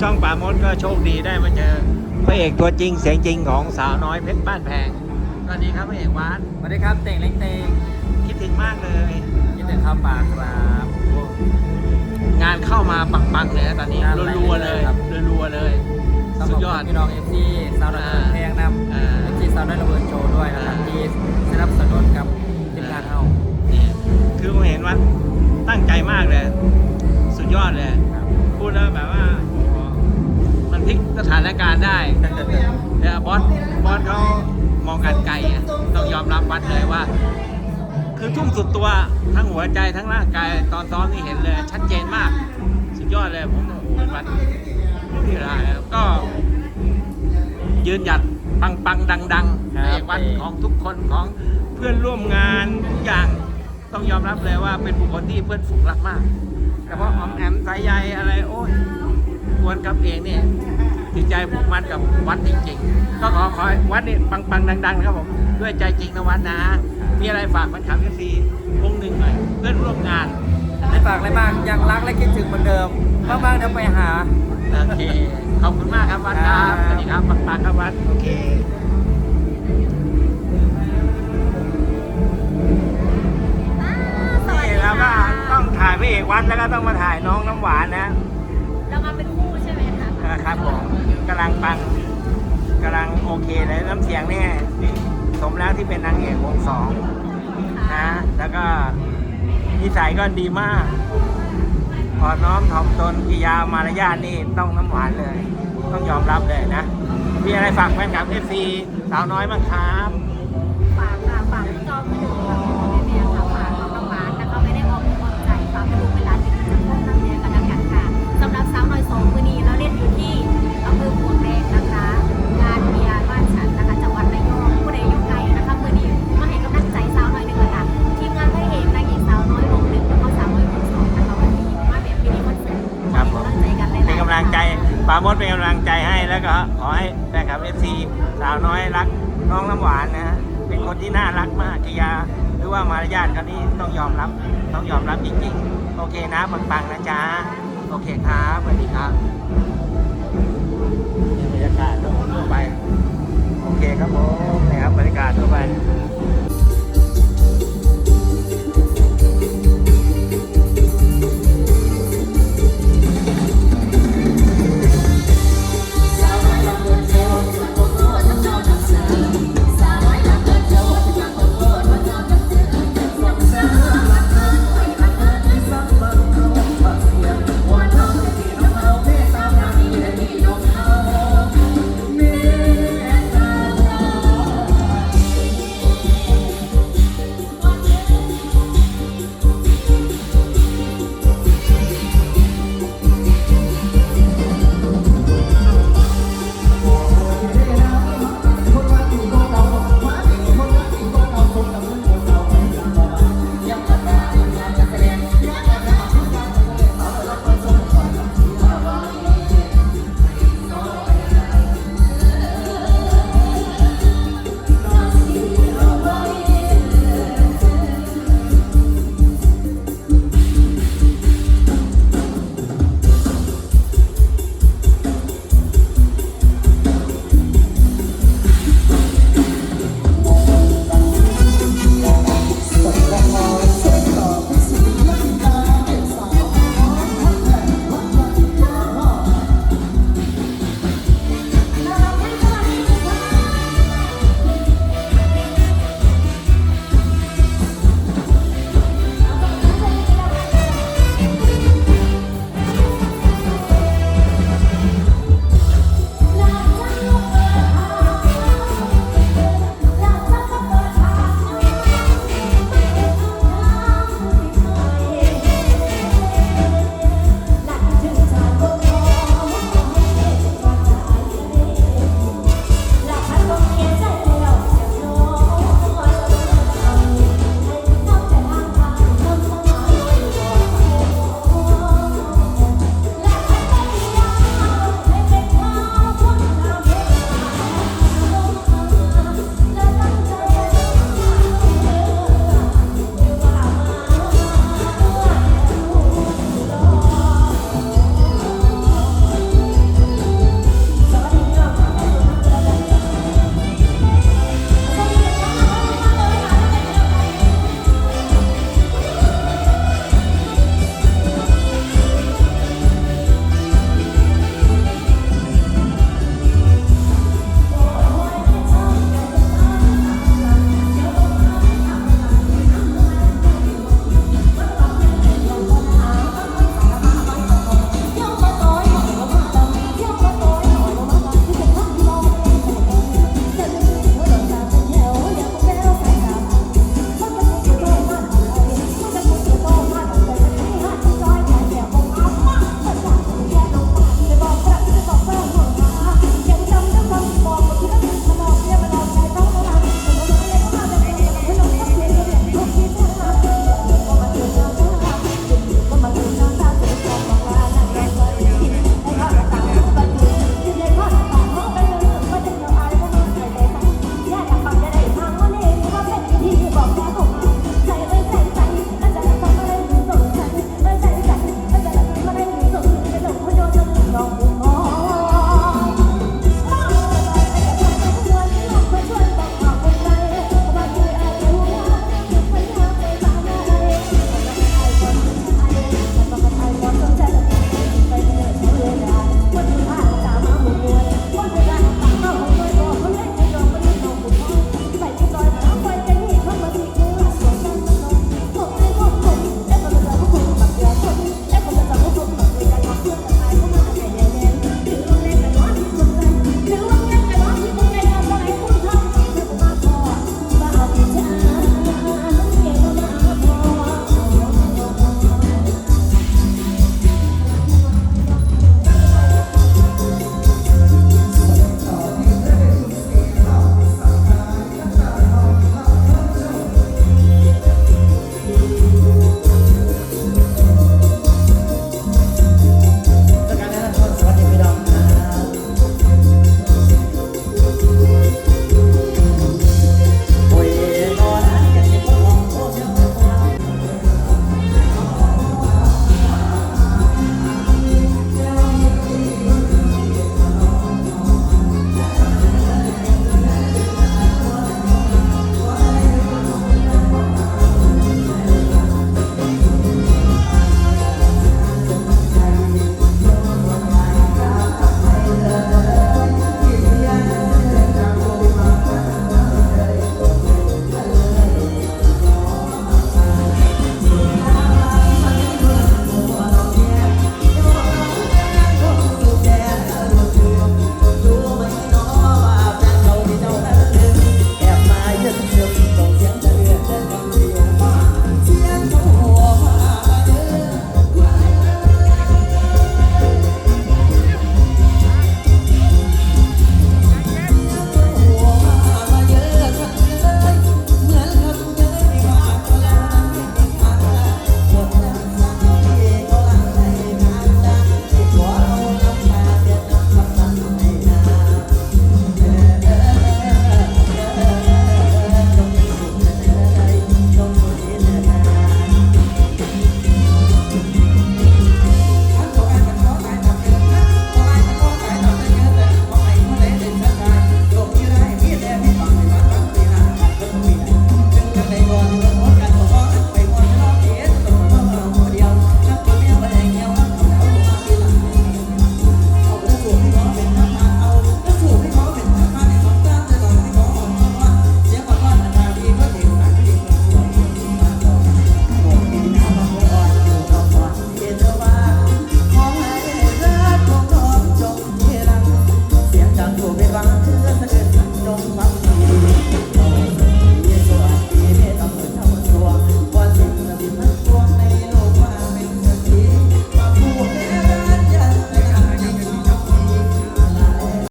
ช่องป่ามดก็โชคดีได้มาเจอพระเอกตัวจริงเสียงจริงของสาวน้อยเพชรบ้านแพงสวัสดีครับพระเอกวานสวัสดีครับเต่งเล็กเต่งคิดถึงมากเลยยินดีครับปากครับงานเข้ามาปังๆเลยนะตอนนี้งานไหลรัวๆเลยครับรัวๆเลยสุดยอดพี่น้องเอฟซีสาวน้อยแพงนำอ่าเอฟซีสาวน้อยระเบิดโชว์ด้วยนะครับอ่าที่สนับสนุนกับทีมงานเฮานี่คือผมเห็นว่าตั้งใจมากเลย สุดยอดเลยครับพูดแล้วแบบว่าโอ้โหมันพ ลิกสถานการณ์ได้แต่บอสบอสเขามองกันไกลอะต้องยอมรับวัดเลยว่า คือทุ่มสุดตัวทั้งหัวใจทั้งร่างกายตอนซ้อมนี่เห็นเลย ชัดเจนมาก สุดยอดเลยผมโอ้โหวัดที่ไรแล้วก็ยืนหยัดปังปังดังดังๆครับในวัดของทุกคนของเพื่อนร่วมงานทุกอย่างต้องยอมรับเลยว่าเป็นบุคคลที่เพื่อนฝูงรักมากแต่ว่าออมแอมสายใยอะไรโอ้ยกวนกับเองเนี่ย จิตใจผูกมัดกับวัดจริงๆ ก็ขอขอให้วัดนี่ปังปังดังดังๆนะครับผมด้วยใจจริงนะวัดนะ มีอะไรฝากแฟนคลับเอฟซีวงหนึ่งหน่อยเพื่อนร่วมงานไม่ฝากอะไรมากยังรักและคิดถึงเหมือนเดิมบ้างๆเดี๋ยวไปหาโอเคขอบคุณมากครับวัดครับสวัสดีครับปังปังครับวัดโอเคนี่แล้วก็ต้องถ่ายพระเอกวัดแล้วก็ต้องมาถ่ายน้องน้ำหวานนะำลังปังกำลังโอเคเลยน้ำเสียงเนี่ยสมแล้วที่เป็นนางเอกวงสองนะแล้วก็นิสัยก็ดีมากพอน้อมถ่อมตนกิริยามารยาทนี่ต้องน้ำหวานเลย ต้องยอมรับเลยนะ มีอะไรฝากแฟนคลับเอฟซีสาวน้อยบ้างครับ อยรักน้องน้ำหวานนะฮะเป็นคนที่น่ารักมากกิยาหรือว่ามารยาทเขานี่ต้องยอมรับต้องยอมรับจริงๆ โอเคนะปังๆนะจ๊ะโอเคครับสวัสดีครับบรรยากาศทั่วไป โอเคครับผมนะครับบรรยากาศทั่วไป